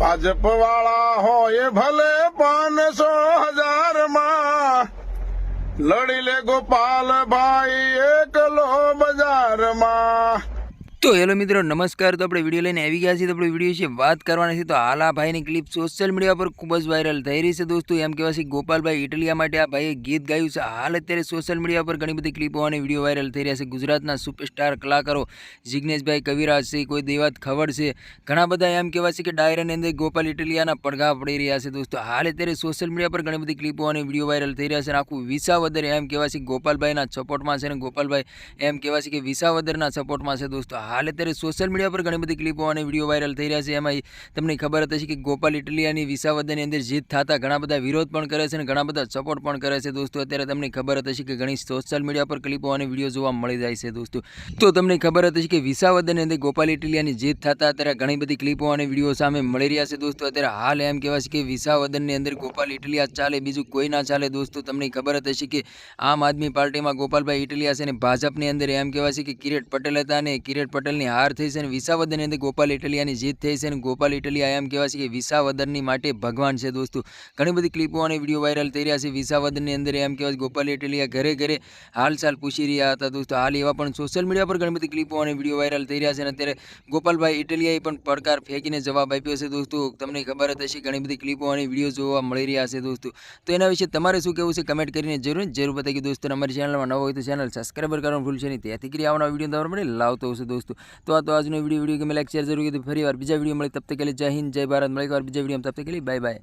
ભાજપ વાળા હોય ભલે પાંચસો હજારમાં લડી લે ગોપાલભાઈ એકલો બજારમાં. તો હેલો મિત્રો, નમસ્કાર. તો આપણે વીડિયો લઈને આવી ગયા છીએ. તો આપણે વીડિયો વિશે વાત કરવાની છે. તો હાલ ભાઈની ક્લિપ સોશિયલ મીડિયા પર ખૂબ જ વાયરલ થઈ રહી છે દોસ્તો. એમ કહેવાય છે ગોપાલભાઈ ઇટલિયા માટે આ ભાઈએ ગીત ગાયું છે. હાલ અત્યારે સોશિયલ મીડિયા પર ઘણી બધી ક્લિપો અને વીડિયો વાયરલ થઈ રહ્યા છે. ગુજરાતના સુપરસ્ટાર કલાકારો જિગ્નેશભાઈ કવિરાજ છે, કોઈ દેવાત ખવડ છે. ઘણા બધા એમ કહેવાય છે કે ડાયરાની અંદર ગોપાલ ઇટલિયાના પડઘા પડી રહ્યા છે દોસ્તો. હાલ અત્યારે સોશિયલ મીડિયા પર ઘણી બધી ક્લિપો અને વીડિયો વાયરલ થઈ રહ્યા છે. અને આખું વિસાવદર એમ કહેવાય છે ગોપાલભાઈના સપોર્ટમાં છે અને ગોપાલભાઈ એમ કહેવાય છે કે વિસાવદરના સપોર્ટમાં છે દોસ્તો. હાલ અત્યારે સોશિયલ મીડિયા પર ઘણી બધી ક્લિપો અને વીડિયો વાયરલ થઈ રહ્યા છે. એમાં તમને ખબર હતી કે ગોપાલ ઇટલિયાની વિસાવદનની અંદર જીત થતા ઘણા બધા વિરોધ પણ કરે છે અને ઘણા બધા સપોર્ટ પણ કરે છે દોસ્તો. અત્યારે તમને ખબર હતી કે ઘણી સોશિયલ મીડિયા પર ક્લિપો અને વીડિયો જોવા મળી જાય છે દોસ્તો. તો તમને ખબર હતી કે વિસાવદનની અંદર ગોપાલ ઇટલિયાની જીત થતા અત્યારે ઘણી બધી ક્લિપો અને વીડિયો સામે મળી રહ્યા છે દોસ્તો. અત્યારે હાલ એમ કહેવાય છે કે વિસાવદનની અંદર ગોપાલ ઇટલિયા ચાલે, બીજું કોઈ ના ચાલે દોસ્તો. તમને ખબર હતી કે આમ આદમી પાર્ટીમાં ગોપાલભાઈ ઇટલિયા છે અને ભાજપની અંદર એમ કહેવાય છે કે કિરીટ પટેલ હતા અને કિરીટ પટેલની હાર થઈ છે અને વિસાવદરની અંદર ગોપાલ ઇટલિયાની જીત થઈ છે અને ગોપાલ ઇટલિયા એમ કહેવાય છે કે વિસાવદરની માટે ભગવાન છે દોસ્તો. ઘણી બધી ક્લિપો અને વીડિયો વાયરલ થઈ રહ્યા છે. વિસાવદરની અંદર એમ કહેવાય ગોપાલ ઇટલિયા ઘરે ઘરે હાલચાલ પૂછી રહ્યા હતા દોસ્તો. હાલ એવા પણ સોશિયલ મીડિયા પર ઘણી બધી ક્લિપો અને વીડિયો વાયરલ થઈ રહ્યા છે અને અત્યારે ગોપાલભાઈ ઇટલિયાએ પણ પડકાર ફેંકીને જવાબ આપ્યો છે દોસ્તો. તમને ખબર જ હશે ઘણી બધી ક્લિપો અને વીડિયો જોવા મળી રહ્યા છે દોસ્તો. તો એના વિશે તમારે શું કહેવું છે કમેન્ટ કરીને જરૂર જરૂર બતાવી દોસ્તો. અમારી ચેનલમાં નવો હોય તો ચેનલ સબસ્ક્રાઈબર કરવાનું ભૂલશે નહીં. ત્યાંથી કરી આવવાનો વીડિયો તમારે માટે લાવતો હશે દોસ્તો. તો આ તો આજનો વીડિયો વીડિયો ગમે લાઈક શેર જરૂર કીધું ફરી વાર બીજા વીડિયો મળી. તબ તક કે જય હિન્દ, જય ભારત. મળી વાર બીજા વીડિયો તબ તક કે બાય બાય